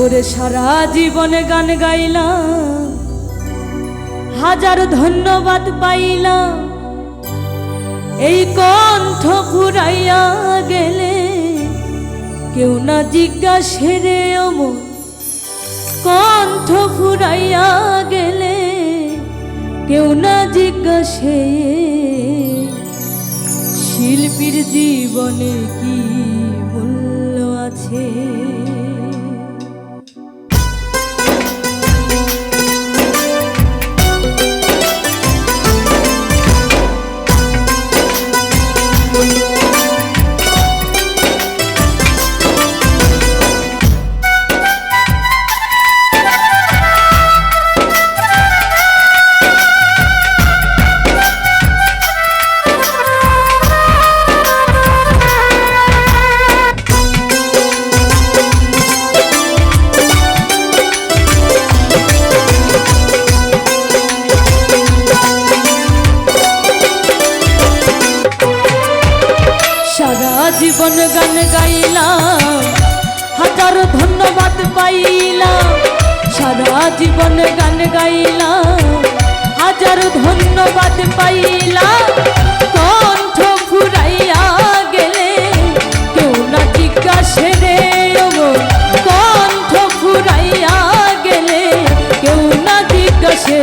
ওরে সারা জীবনে গান গাইলাম, হাজার ধন্যবাদ পাইলাম। এই কণ্ঠ ফুরাইয়া গেলে কেউ না জিজ্ঞাসে রে অমর। কণ্ঠ ফুরাইয়া গেলে কেউ না জিজ্ঞাসে শিল্পীর জীবনে কি মূল্য আছে? সারা জীবন গান গাইলাম, হাজার ধন্যবাদ পাইলাম। কণ্ঠ ফুরাইয়া গেলে কেউ না জিজ্ঞাসে রে কণ্ঠ ফুরাইয়া গেলে কেউ না জিজ্ঞাসে।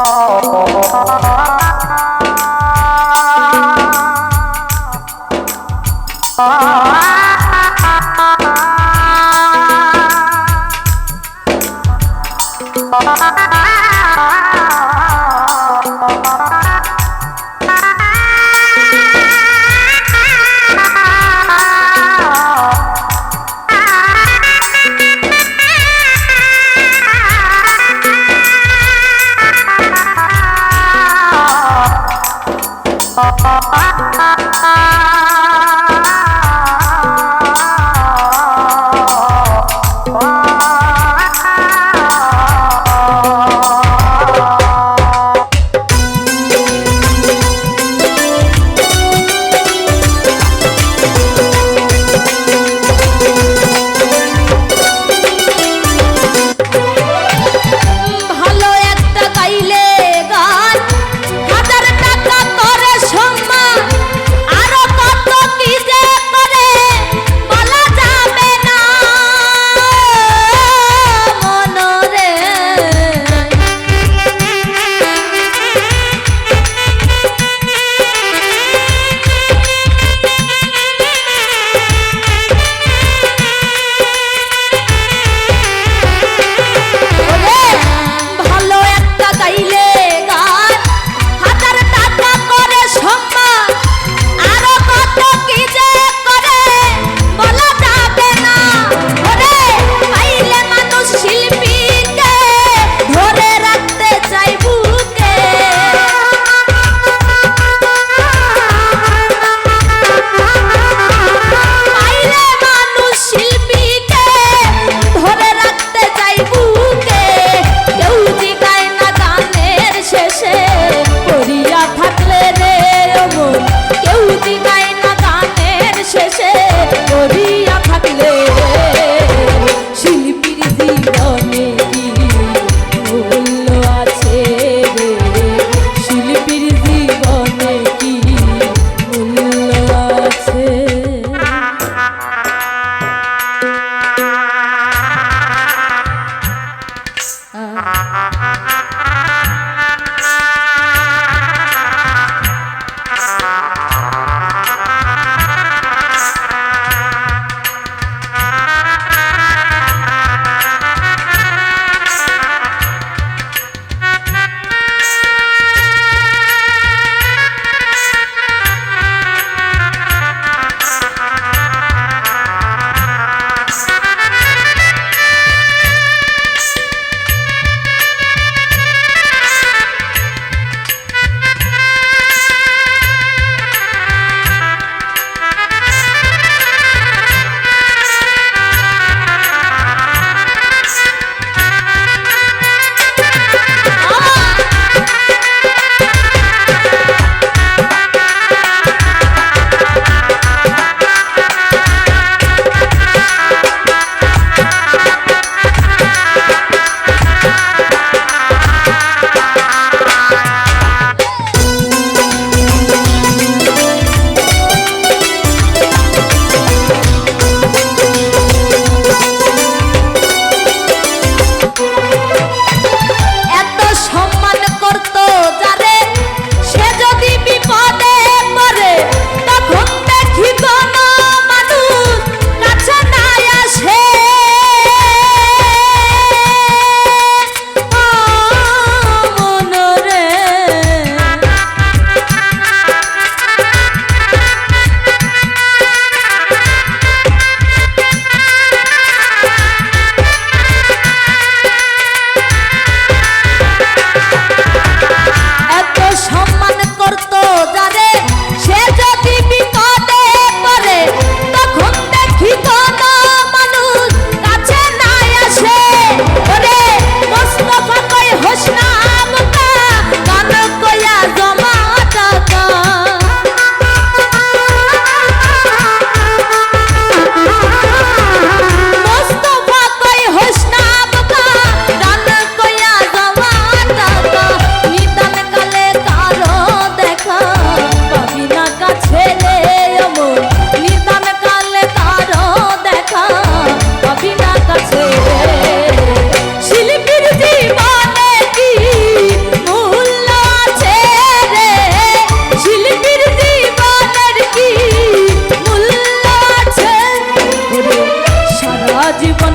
Oh.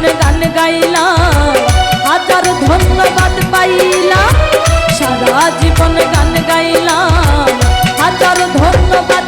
যখন গান গাইলাম হাজার ধন্যবাদ পাইলাম সারা জীবন গান গাইলাম হাজার ধন্যবাদ